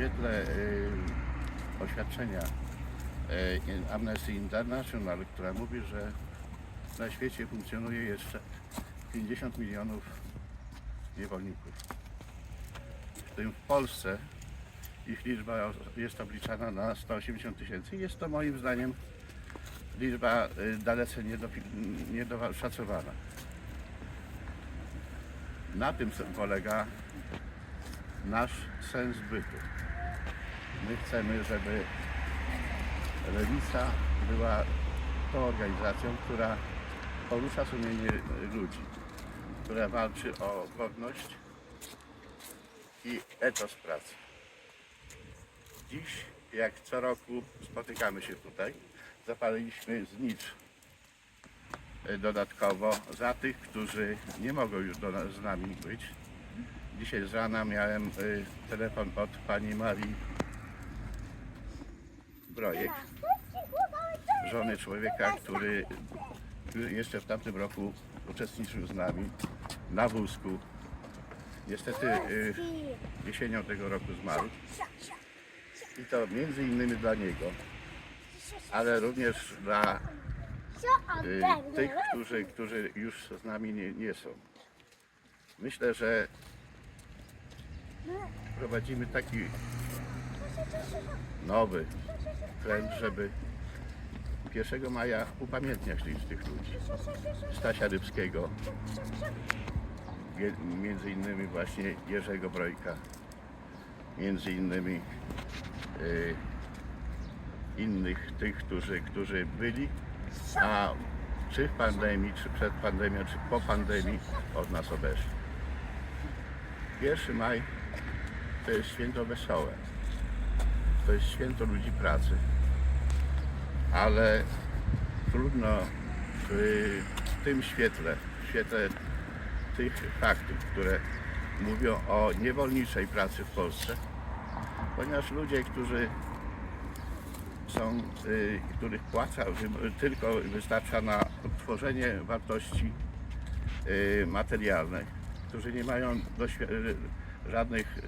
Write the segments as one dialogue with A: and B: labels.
A: świetle y, oświadczenia y, Amnesty International, która mówi, że na świecie funkcjonuje jeszcze 50 milionów niewolników. W tym w Polsce ich liczba jest obliczana na 180 tysięcy. Jest to moim zdaniem liczba y, dalece niedoszacowana. Na tym polega nasz sens bytu. My chcemy, żeby Lewica była tą organizacją, która porusza sumienie ludzi, która walczy o godność i etos pracy. Dziś, jak co roku, spotykamy się tutaj. Zapaliliśmy znicz dodatkowo za tych, którzy nie mogą już do z nami być. Dzisiaj z rana miałem y, telefon od pani Marii Brojek, żony człowieka, który jeszcze w tamtym roku uczestniczył z nami na wózku. Niestety y, jesienią tego roku zmarł. I to między innymi dla niego, ale również dla y, tych, którzy, którzy już z nami nie, nie są. Myślę, że prowadzimy taki nowy trend, żeby 1 maja upamiętniać tych, ludzi. Stasia Rybskiego, między innymi właśnie Jerzego Brojka, między innymi y, innych tych, którzy, którzy byli, a czy w pandemii, czy przed pandemią, czy po pandemii od nas odeszli. 1 maj to jest święto wesołe. To jest święto ludzi pracy. Ale trudno w tym świetle, w świetle tych faktów, które mówią o niewolniczej pracy w Polsce, ponieważ ludzie, którzy są, y, których płaca tylko wystarcza na odtworzenie wartości y, materialnych, którzy nie mają y, żadnych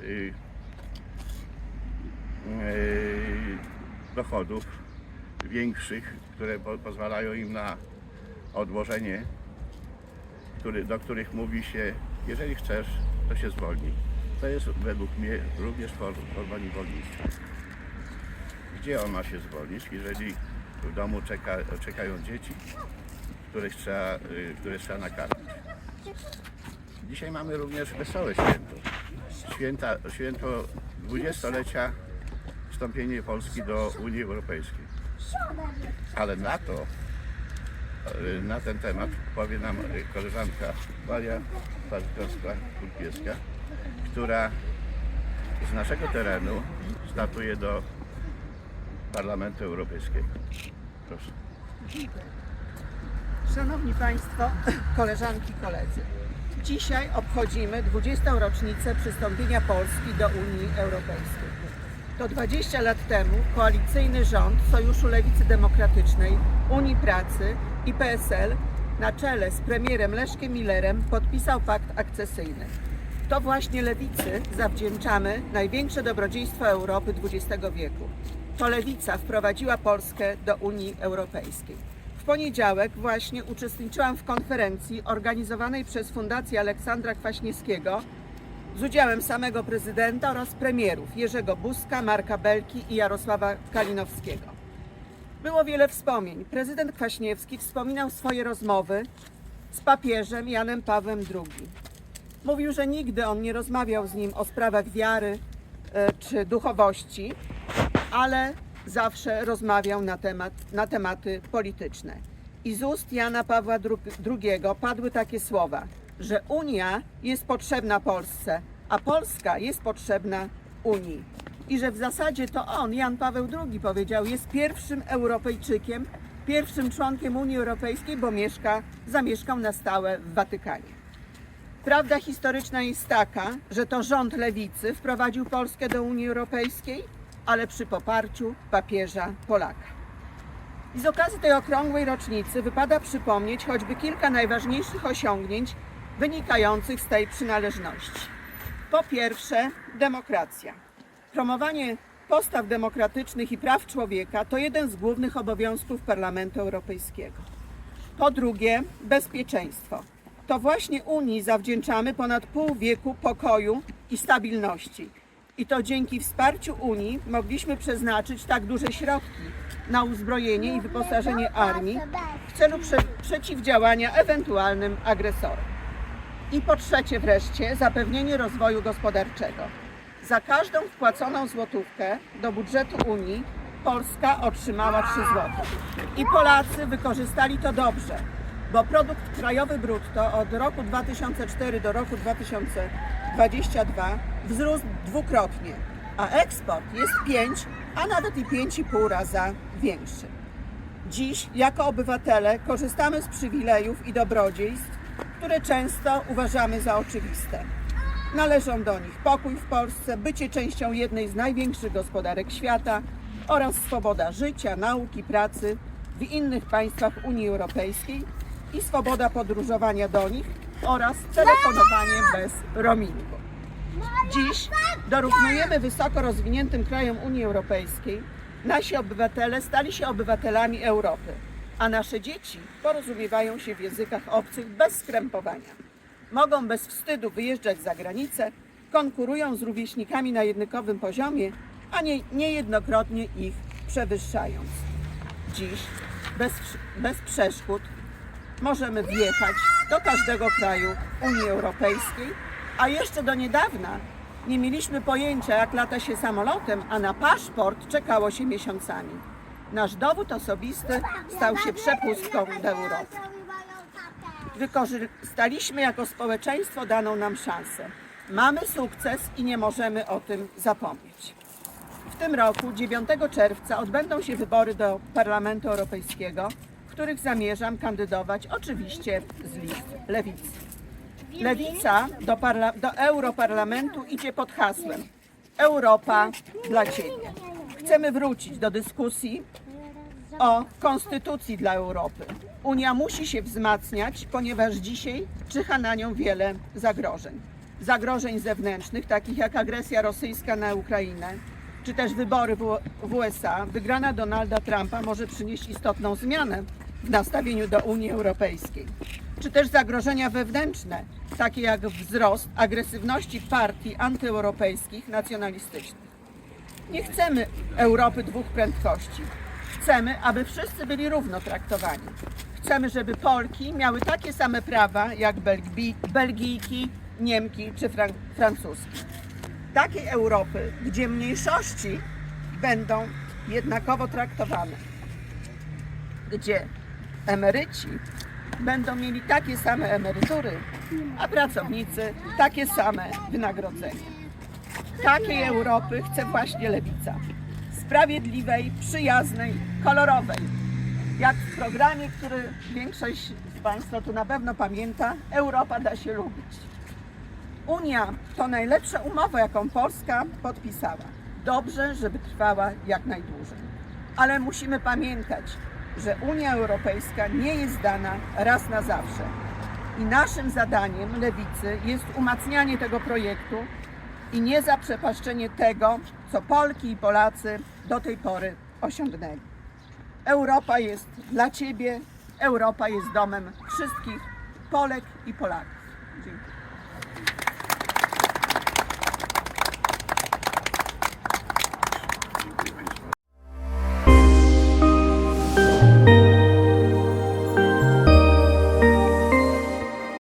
A: dochodów większych, które po, pozwalają im na odłożenie, do których mówi się, jeżeli chcesz, to się zwolni. To jest według mnie również for- forma niewolnictwa. Gdzie on ma się zwolnić, jeżeli w domu czeka, czekają dzieci, których trzeba, y, które trzeba nakarmić? Dzisiaj mamy również wesołe święto. Święta, święto dwudziestolecia wstąpienia Polski do Unii Europejskiej. Ale na to, y, na ten temat powie nam koleżanka Maria Patkowska-Kurpieska, która z naszego terenu startuje do Parlamentu Europejskiego. Proszę.
B: Szanowni Państwo, koleżanki, koledzy. Dzisiaj obchodzimy 20. rocznicę przystąpienia Polski do Unii Europejskiej. To 20 lat temu koalicyjny rząd Sojuszu Lewicy Demokratycznej, Unii Pracy i PSL na czele z premierem Leszkiem Millerem podpisał pakt akcesyjny. To właśnie lewicy zawdzięczamy największe dobrodziejstwa Europy XX wieku. To lewica wprowadziła Polskę do Unii Europejskiej. W poniedziałek właśnie uczestniczyłam w konferencji organizowanej przez Fundację Aleksandra Kwaśniewskiego z udziałem samego prezydenta oraz premierów Jerzego Buzka, Marka Belki i Jarosława Kalinowskiego. Było wiele wspomnień. Prezydent Kwaśniewski wspominał swoje rozmowy z papieżem Janem Pawłem II. Mówił, że nigdy on nie rozmawiał z nim o sprawach wiary e, czy duchowości, ale zawsze rozmawiał na, temat, na tematy polityczne. I z ust Jana Pawła II padły takie słowa, że Unia jest potrzebna Polsce, a Polska jest potrzebna Unii. I że w zasadzie to on, Jan Paweł II, powiedział, jest pierwszym Europejczykiem, pierwszym członkiem Unii Europejskiej, bo mieszka, zamieszkał na stałe w Watykanie. Prawda historyczna jest taka, że to rząd lewicy wprowadził Polskę do Unii Europejskiej, ale przy poparciu papieża Polaka. I z okazji tej okrągłej rocznicy wypada przypomnieć choćby kilka najważniejszych osiągnięć wynikających z tej przynależności. Po pierwsze, demokracja. Promowanie postaw demokratycznych i praw człowieka to jeden z głównych obowiązków Parlamentu Europejskiego. Po drugie, bezpieczeństwo. To właśnie Unii zawdzięczamy ponad pół wieku pokoju i stabilności. I to dzięki wsparciu Unii mogliśmy przeznaczyć tak duże środki na uzbrojenie i wyposażenie armii w celu prze- przeciwdziałania ewentualnym agresorom. I po trzecie wreszcie zapewnienie rozwoju gospodarczego. Za każdą wpłaconą złotówkę do budżetu Unii Polska otrzymała 3 zł. I Polacy wykorzystali to dobrze, bo produkt krajowy brutto od roku 2004 do roku 2022 wzrósł dwukrotnie, a eksport jest 5, a nawet i 5,5 raza większy. Dziś jako obywatele korzystamy z przywilejów i dobrodziejstw, które często uważamy za oczywiste. Należą do nich pokój w Polsce, bycie częścią jednej z największych gospodarek świata oraz swoboda życia, nauki, pracy w innych państwach Unii Europejskiej i swoboda podróżowania do nich oraz telefonowanie bez roamingu. Dziś dorównujemy wysoko rozwiniętym krajom Unii Europejskiej. Nasi obywatele stali się obywatelami Europy, a nasze dzieci porozumiewają się w językach obcych bez skrępowania. Mogą bez wstydu wyjeżdżać za granicę, konkurują z rówieśnikami na jednakowym poziomie, a nie, niejednokrotnie ich przewyższając. Dziś bez, bez przeszkód możemy wjechać do każdego kraju Unii Europejskiej, a jeszcze do niedawna nie mieliśmy pojęcia, jak lata się samolotem, a na paszport czekało się miesiącami. Nasz dowód osobisty stał się przepustką do Europy. Wykorzystaliśmy jako społeczeństwo daną nam szansę. Mamy sukces i nie możemy o tym zapomnieć. W tym roku, 9 czerwca, odbędą się wybory do Parlamentu Europejskiego, w których zamierzam kandydować oczywiście z list lewicy. Lewica do, do Europarlamentu idzie pod hasłem Europa dla Ciebie. Chcemy wrócić do dyskusji o konstytucji dla Europy. Unia musi się wzmacniać, ponieważ dzisiaj czyha na nią wiele zagrożeń. Zagrożeń zewnętrznych, takich jak agresja rosyjska na Ukrainę, czy też wybory w USA. Wygrana Donalda Trumpa może przynieść istotną zmianę w nastawieniu do Unii Europejskiej. Czy też zagrożenia wewnętrzne, takie jak wzrost agresywności partii antyeuropejskich, nacjonalistycznych. Nie chcemy Europy dwóch prędkości. Chcemy, aby wszyscy byli równo traktowani. Chcemy, żeby Polki miały takie same prawa jak Belgi- Belgijki, Niemki czy Fran-. Takiej Europy, gdzie mniejszości będą jednakowo traktowane. Gdzie emeryci będą mieli takie same emerytury, a pracownicy takie same wynagrodzenie. Takiej Europy chce właśnie lewica. Sprawiedliwej, przyjaznej, kolorowej. Jak w programie, który większość z Państwa tu na pewno pamięta, Europa da się lubić. Unia to najlepsza umowa, jaką Polska podpisała. Dobrze, żeby trwała jak najdłużej. Ale musimy pamiętać, że Unia Europejska nie jest dana raz na zawsze. I naszym zadaniem lewicy jest umacnianie tego projektu i nie zaprzepaszczenie tego, co Polki i Polacy do tej pory osiągnęli. Europa jest dla Ciebie, Europa jest domem wszystkich Polek i Polaków. Dziękuję.